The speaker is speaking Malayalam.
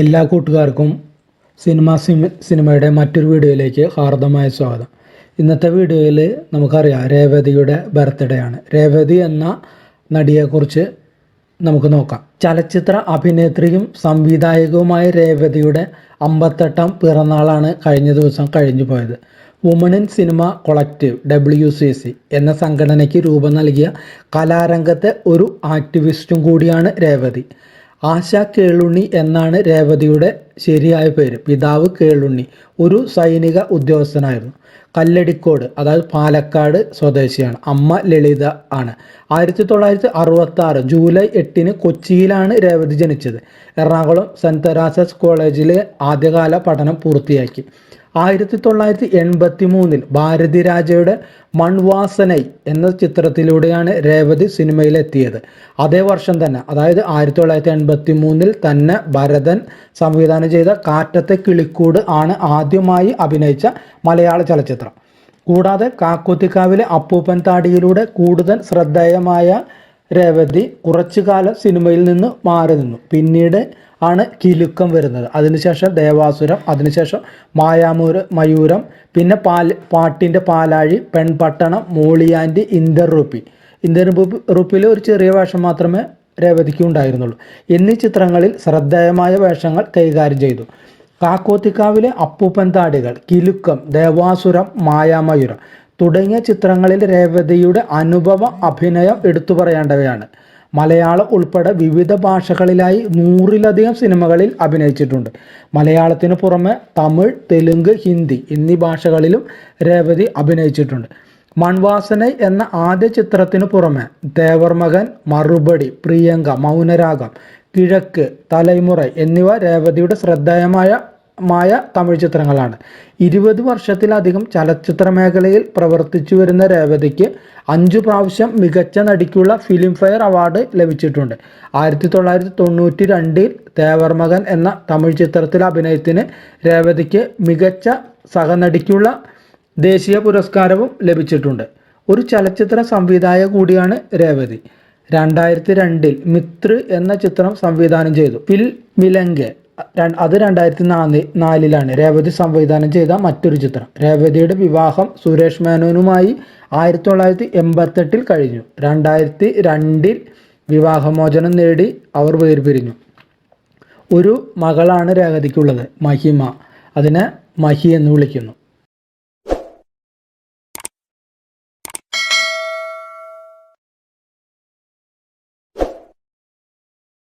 എല്ലാ കൂട്ടുകാർക്കും സിനിമ സിനിമയുടെ മറ്റൊരു വീഡിയോയിലേക്ക് ഹാർദമായ സ്വാഗതം. ഇന്നത്തെ വീഡിയോയിൽ നമുക്കറിയാം രേവതിയുടെ ബർത്ത്ഡേ ആണ്. രേവതി എന്ന നടിയെക്കുറിച്ച് നമുക്ക് നോക്കാം. ചലച്ചിത്ര അഭിനേത്രിയും സംവിധായകവുമായ രേവതിയുടെ അമ്പത്തെട്ടാം പിറന്നാളാണ് കഴിഞ്ഞ ദിവസം കഴിഞ്ഞു പോയത്. Women in cinema collective W C C എന്ന സംഘടനയ്ക്ക് രൂപം നൽകിയ കലാരംഗത്തെ ഒരു ആക്ടിവിസ്റ്റും കൂടിയാണ് രേവതി. ആശ കേളുണ്ണി എന്നാണ് രേവതിയുടെ ശരിയായ പേര്. പിതാവ് കേളുണ്ണി. ഒരു സൈനിക ഉദ്യോഗസ്ഥനായിരുന്നു. കല്ലടിക്കോട് അതായത് പാലക്കാട് സ്വദേശിയാണ്. അമ്മ ലളിത ആണ്. ആയിരത്തി തൊള്ളായിരത്തി അറുപത്തി ആറ് ജൂലൈ എട്ടിന് കൊച്ചിയിലാണ് രേവതി ജനിച്ചത്. എറണാകുളം സെന്റ് തെരാസസ് കോളേജിലെ ആദ്യകാല പഠനം പൂർത്തിയാക്കി. ആയിരത്തി തൊള്ളായിരത്തി എൺപത്തി മൂന്നിൽ ഭാരതി രാജയുടെ മൺവാസനൈ എന്ന ചിത്രത്തിലൂടെയാണ് രേവതി സിനിമയിലെത്തിയത്. അതേ വർഷം തന്നെ അതായത് ആയിരത്തി തൊള്ളായിരത്തി എൺപത്തി മൂന്നിൽ തന്നെ ഭരതൻ സംവിധാനം ചെയ്ത കാറ്റത്തെ കിളിക്കൂട് ആണ് ആദ്യമായി അഭിനയിച്ച മലയാള ചലച്ചിത്രം. കൂടാതെ കാക്കുത്തിക്കാവിലെ അപ്പൂപ്പൻ താടിയിലൂടെ കൂടുതൽ ശ്രദ്ധേയമായ രേവതി കുറച്ചു കാലം സിനിമയിൽ നിന്ന് മാറി നിന്നു. പിന്നീട് ആണ് കിലുക്കം വരുന്നത്. അതിനുശേഷം ദേവാസുരം അതിനുശേഷം മായാമൂര് മയൂരം പിന്നെ പാൽ പാട്ടിന്റെ പാലാഴി പെൺപട്ടണം മോളിയാന്റി ഇന്ദർ റുപ്പി ഇന്ദർ ഒരു ചെറിയ വേഷം മാത്രമേ രേവതിക്ക് ഉണ്ടായിരുന്നുള്ളൂ എന്നീ ചിത്രങ്ങളിൽ ശ്രദ്ധേയമായ വേഷങ്ങൾ കൈകാര്യം ചെയ്തു. കാക്കോത്തിക്കാവിലെ അപ്പൂപ്പൻ താടികൾ കിലുക്കം ദേവാസുരം മായാമയൂരം തുടങ്ങിയ ചിത്രങ്ങളിൽ രേവതിയുടെ അനുഭവ അഭിനയം എടുത്തു പറയേണ്ടവയാണ്. മലയാളം ഉൾപ്പെടെ വിവിധ ഭാഷകളിലായി നൂറിലധികം സിനിമകളിൽ അഭിനയിച്ചിട്ടുണ്ട്. മലയാളത്തിന് പുറമെ തമിഴ് തെലുങ്ക് ഹിന്ദി എന്നീ ഭാഷകളിലും രേവതി അഭിനയിച്ചിട്ടുണ്ട്. മൺവാസന എന്ന ആദ്യ ചിത്രത്തിനു പുറമെ ദേവർമകൻ മറുപടി പ്രിയങ്ക മൗനരാഗം കിഴക്ക് തലൈമുറ എന്നിവ രേവതിയുടെ ശ്രദ്ധേയമായ മായ തമിഴ് ചിത്രങ്ങളാണ്. ഇരുപത് വർഷത്തിലധികം ചലച്ചിത്ര മേഖലയിൽ പ്രവർത്തിച്ചു വരുന്ന രേവതിക്ക് അഞ്ചു പ്രാവശ്യം മികച്ച നടിക്കുള്ള ഫിലിം ഫെയർ അവാർഡ് ലഭിച്ചിട്ടുണ്ട്. ആയിരത്തി തൊള്ളായിരത്തി തൊണ്ണൂറ്റി രണ്ടിൽ തേവർമകൻ എന്ന തമിഴ് ചിത്രത്തിലെ അഭിനയത്തിന് രേവതിക്ക് മികച്ച സഹനടിക്കുള്ള ദേശീയ പുരസ്കാരവും ലഭിച്ചിട്ടുണ്ട്. ഒരു ചലച്ചിത്ര സംവിധായക കൂടിയാണ് രേവതി. രണ്ടായിരത്തി രണ്ടിൽ മിത്ര എന്ന ചിത്രം സംവിധാനം ചെയ്തു. ഫിൽ മിലങ്കെ. അത് രണ്ടായിരത്തി നാല് നാലിലാണ് രേവതി സംവിധാനം ചെയ്ത മറ്റൊരു ചിത്രം. രേവതിയുടെ വിവാഹം സുരേഷ് മേനോനുമായി ആയിരത്തി തൊള്ളായിരത്തി എൺപത്തെട്ടിൽ കഴിഞ്ഞു. രണ്ടായിരത്തി രണ്ടിൽ വിവാഹമോചനം നേടി അവർ വേർപിരിഞ്ഞു. ഒരു മകളാണ് രേവതിക്കുള്ളത് മഹിമ. അതിനെ മഹി എന്ന് വിളിക്കുന്നു.